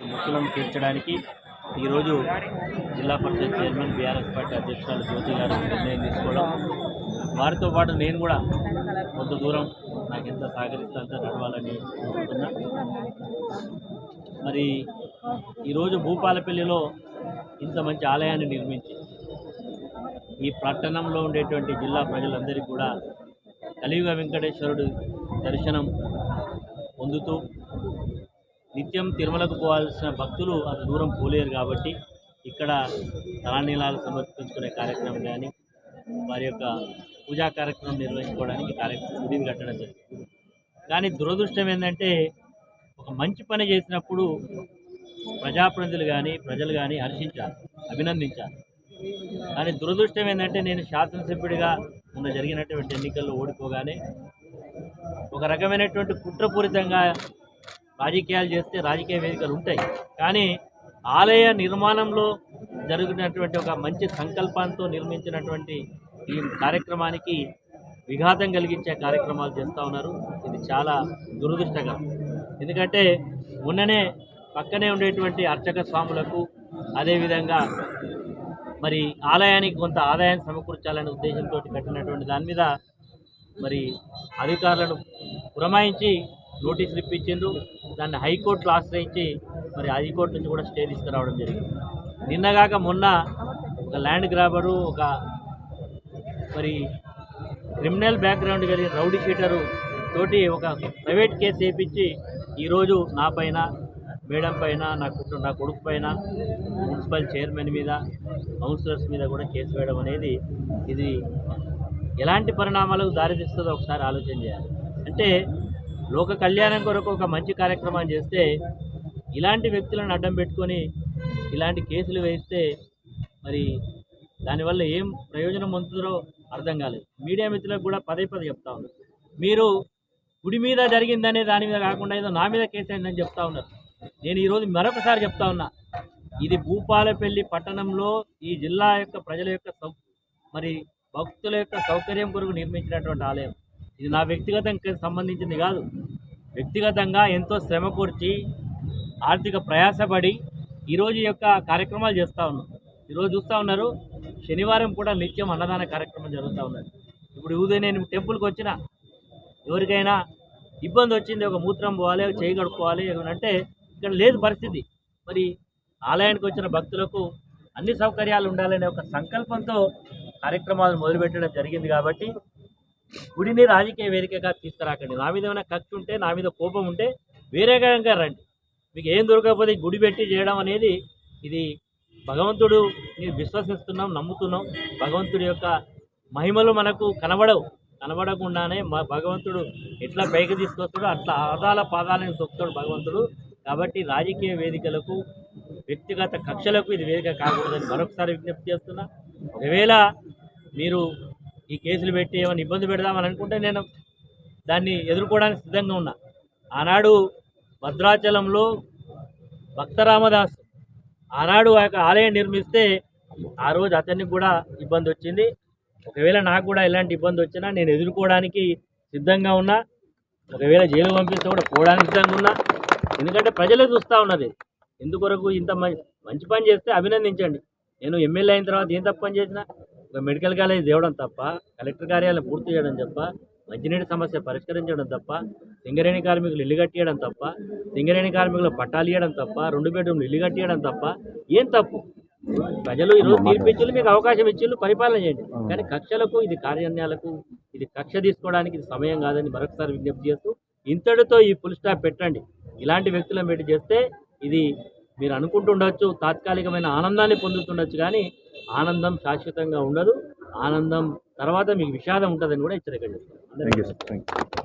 మొక్కులను తీర్చడానికి ఈరోజు జిల్లా పరిషత్ చైర్మన్ బీఆర్ఎస్ పార్టీ అధ్యక్షురాలు జ్యోతి గారు నిర్ణయం తీసుకోవడం. వారితో పాటు నేను కూడా కొంత దూరం నాకు ఎంత సహకరిస్తే అంత నడవాలని కోరుతున్నా మరి ఈరోజు భూపాలపల్లిలో ఇంత మంచి ఆలయాన్ని నిర్మించి ఈ పట్టణంలో ఉండేటువంటి జిల్లా ప్రజలందరికీ కూడా కలియుగ వెంకటేశ్వరుడు దర్శనం పొందుతూ నిత్యం తిరుమలకు పోవాల్సిన భక్తులు అంత దూరం పోలేరు కాబట్టి ఇక్కడ తలానీలాలు సమర్పించుకునే కార్యక్రమం కానీ వారి యొక్క పూజా కార్యక్రమం నిర్వహించుకోవడానికి కార్యక్రమం గుడిని కట్టడం జరిగింది కానీ దురదృష్టం ఏంటంటే ఒక మంచి పని చేసినప్పుడు ప్రజాప్రతినిధులు కానీ ప్రజలు కానీ హర్షించాలి అభినందించాలి. కానీ దురదృష్టం ఏంటంటే నేను శాసనసభ్యుడిగా మొన్న జరిగినటువంటి ఎన్నికల్లో ఓడిపోగానే ఒక రకమైనటువంటి కుట్రపూరితంగా రాజకీయాలు చేస్తే రాజకీయ వేదికలు ఉంటాయి. కానీ ఆలయ నిర్మాణంలో జరిగినటువంటి ఒక మంచి సంకల్పంతో నిర్మించినటువంటి ఈ కార్యక్రమానికి విఘాతం కలిగించే కార్యక్రమాలు చేస్తూ ఉన్నారు. ఇది చాలా దురదృష్టకరం. ఎందుకంటే మొన్ననే పక్కనే ఉండేటువంటి అర్చక స్వాములకు అదేవిధంగా మరి ఆలయానికి కొంత ఆదాయాన్ని సమకూర్చాలనే ఉద్దేశంతో కట్టినటువంటి దాని మీద మరి అధికారులను పురమాయించి నోటీసులు ఇప్పించిండ్రు. దాన్ని హైకోర్టులో ఆశ్రయించి మరి హైకోర్టు నుంచి కూడా స్టే తీసుకురావడం జరిగింది. నిన్నగాక మొన్న ఒక ల్యాండ్ గ్రాబరు ఒక మరి క్రిమినల్ బ్యాక్గ్రౌండ్ కలిగిన రౌడీ షీటరు తోటి ఒక ప్రైవేట్ కేసు వేయించి ఈరోజు నా పైన మేడం పైన నా కుటుంబ నా కొడుకు పైన మున్సిపల్ చైర్మన్ మీద కౌన్సిలర్స్ మీద కూడా కేసు వేయడం అనేది ఇది ఎలాంటి పరిణామాలకు దారితీస్తుందో ఒకసారి ఆలోచన చేయాలి. అంటే లోక కళ్యాణం కొరకు ఒక మంచి కార్యక్రమాన్ని చేస్తే ఇలాంటి వ్యక్తులను అడ్డం పెట్టుకొని ఇలాంటి కేసులు వేస్తే మరి దానివల్ల ఏం ప్రయోజనం పొందుతుందో అర్థం కాలేదు. మీడియా మిత్రులకు కూడా పదే పదే చెప్తా ఉన్నారు మీరు గుడి మీద జరిగిందనే దాని మీద కాకుండా ఏదో నా మీద కేసు అయిందని చెప్తా ఉన్నారు. నేను ఈరోజు మరొకసారి చెప్తా ఉన్నా. ఇది భూపాలపల్లి పట్టణంలో ఈ జిల్లా యొక్క ప్రజల యొక్క సౌ మరి భక్తుల యొక్క సౌకర్యం కొరకు నిర్మించినటువంటి ఆలయం. ఇది నా వ్యక్తిగతంగా సంబంధించింది కాదు. వ్యక్తిగతంగా ఎంతో శ్రమ కూర్చి ఆర్థిక ప్రయాసపడి ఈరోజు యొక్క కార్యక్రమాలు చేస్తూ ఉన్నాం. ఈరోజు చూస్తూ ఉన్నారు శనివారం కూడా నిత్యం అన్నదాన కార్యక్రమం జరుగుతూ ఉన్నది. ఇప్పుడు ఉదయం నేను టెంపుల్కి వచ్చిన ఎవరికైనా ఇబ్బంది వచ్చింది ఒక మూత్రం పోవాలి చేయి కడుక్కోవాలి అంటే ఇక్కడ లేదు పరిస్థితి. మరి ఆలయానికి వచ్చిన భక్తులకు అన్ని సౌకర్యాలు ఉండాలనే ఒక సంకల్పంతో కార్యక్రమాలు మొదలుపెట్టడం జరిగింది కాబట్టి గుడిని రాజకీయ వేదికగా తీసుకురాకండి. నా మీద ఏమైనా కక్ష ఉంటే నా మీద కోపం ఉంటే వేరే రకంగా రండి. మీకు ఏం దొరకకపోతే గుడి పెట్టి చేయడం అనేది ఇది భగవంతుడు విశ్వసిస్తున్నాం నమ్ముతున్నాం. భగవంతుడి యొక్క మహిమలు మనకు కనబడవు. కనబడకుండానే మా భగవంతుడు ఎట్లా పైకి తీసుకొస్తాడో అట్లా ఆదాల పాదాలను తొక్కుతాడు భగవంతుడు. కాబట్టి రాజకీయ వేదికలకు వ్యక్తిగత కక్షలకు ఇది వేదిక కాకూడదని మరొకసారి విజ్ఞప్తి చేస్తున్నా. ఒకవేళ మీరు ఈ కేసులు పెట్టి ఏమైనా ఇబ్బంది పెడదామని అనుకుంటే నేను దాన్ని ఎదుర్కోవడానికి సిద్ధంగా ఉన్నా. ఆనాడు భద్రాచలంలో భక్తరామదాస్ ఆనాడు ఆ యొక్క ఆలయం నిర్మిస్తే ఆ రోజు అతనికి కూడా ఇబ్బంది వచ్చింది. ఒకవేళ నాకు కూడా ఎలాంటి ఇబ్బంది వచ్చినా నేను ఎదుర్కోవడానికి సిద్ధంగా ఉన్నా. ఒకవేళ జైలు పంపిస్తే కూడా పోవడానికి సిద్ధంగా ఉన్నా. ఎందుకంటే ప్రజలే చూస్తూ ఉన్నది. ఎందుకొరకు ఇంత మంచి పని చేస్తే అభినందించండి. నేను ఎమ్మెల్యే అయిన తర్వాత ఏం తప్పు పని చేసినా? మెడికల్ కాలేజ్ తేవడం తప్ప కలెక్టర్ కార్యాలయం పూర్తి చేయడం తప్ప మంచినీటి సమస్య పరిష్కరించడం తప్ప సింగరేణి కార్మికులు ఇల్లు కట్టియడం తప్ప సింగరేణి కార్మికులు పట్టాలు ఇవ్వడం తప్ప రెండు బెడ్రూమ్లు ఇల్లు కట్టియడం తప్ప ఏం తప్పు? ప్రజలు ఈరోజు తీర్పిచ్చులు మీకు అవకాశం ఇచ్చిళ్ళు పరిపాలన చేయండి. కానీ కక్షలకు ఇది కార్యాలయాలకు ఇది కక్ష తీసుకోవడానికి ఇది సమయం కాదని మరొకసారి విజ్ఞప్తి చేస్తూ ఇంతటితో ఈ ఫుల్ స్టాప్ పెట్టండి. ఇలాంటి వ్యక్తులను పెట్టి చేస్తే ఇది మీరు అనుకుంటుండొచ్చు తాత్కాలికమైన ఆనందాన్ని పొందుతుండొచ్చు కానీ ఆనందం శాశ్వతంగా ఉండదు. ఆనందం తర్వాత మీకు విషాదం ఉంటుందని కూడా హెచ్చరిక చేస్తాను